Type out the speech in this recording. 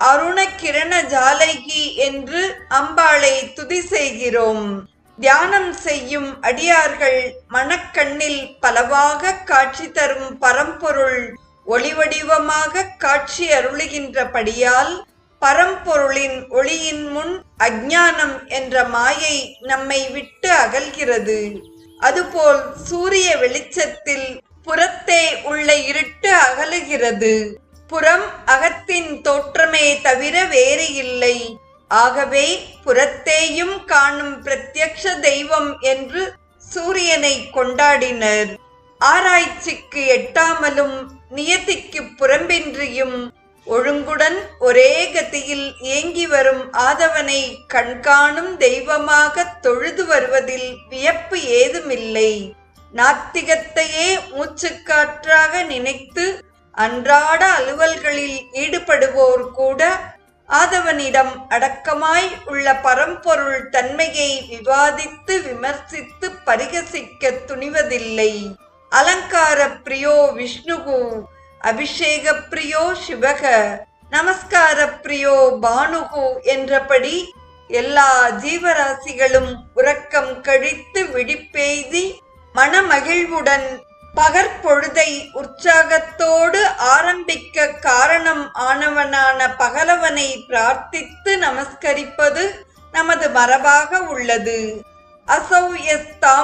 அருண கிரண ஜாலகி என்று அம்பாளை துதி செய்கிறோம். தியானம் செய்யும் அடியார்கள் மனக்கண்ணில் பலவாக காட்சி தரும் பரம்பொருள் ஒளிவடிவமாக காட்சி அருளுகின்றபடியால் பரம்பொருளின் ஒளியின் முன் அஜானம் என்ற மாயை நம்மை விட்டு அகல்கிறது. அதுபோல் சூரிய வெளிச்சத்தில் புறத்தே உள்ள இருட்டு அகலுகிறது. புறம் அகத்தின் தோற்றமே தவிர வேறு இல்லை. ஆகவே புறத்தேயும் காணும் பிரத்யக்ஷ தெய்வம் என்று சூரியனை கொண்டாடினர். ஆராய்ச்சிக்கு எட்டாமலும் நியதிக்கு புறம்பின்றியும் ஒழுங்குடன் ஒரே கதியில் இயங்கி வரும் ஆதவனை கண்காணும் தெய்வமாக தொழுது வருவதில் வியப்பு ஏதுமில்லை. நாத்திகத்தையே மூச்சுக்காற்றாக நினைத்து அன்றாட அலுவல்களில் ஈடுபடுவோர் கூட ஆதவனிடம் அடக்கமாய் உள்ள பரம்பொருள் தன்மையை விவாதித்து விமர்சித்து பரிகசிக்க துணிவதில்லை. அலங்கார பிரியோ விஷ்ணுகு அபிஷேக பிரியோ சிவக நமஸ்கார பிரியோ பானுகு என்றபடி எல்லா ஜீவராசிகளும் உறக்கம் கழித்து விழிப்பெய்தி மனமகிழ்வுடன் பகற்பொழுதை உற்சாகத்தோடு ஆரம்பிக்க காரணம் ஆனவனான பகலவனை பிரார்த்தித்து நமஸ்கரிப்பது நமது மரபாக உள்ளது. அசௌ எஸ் தாம்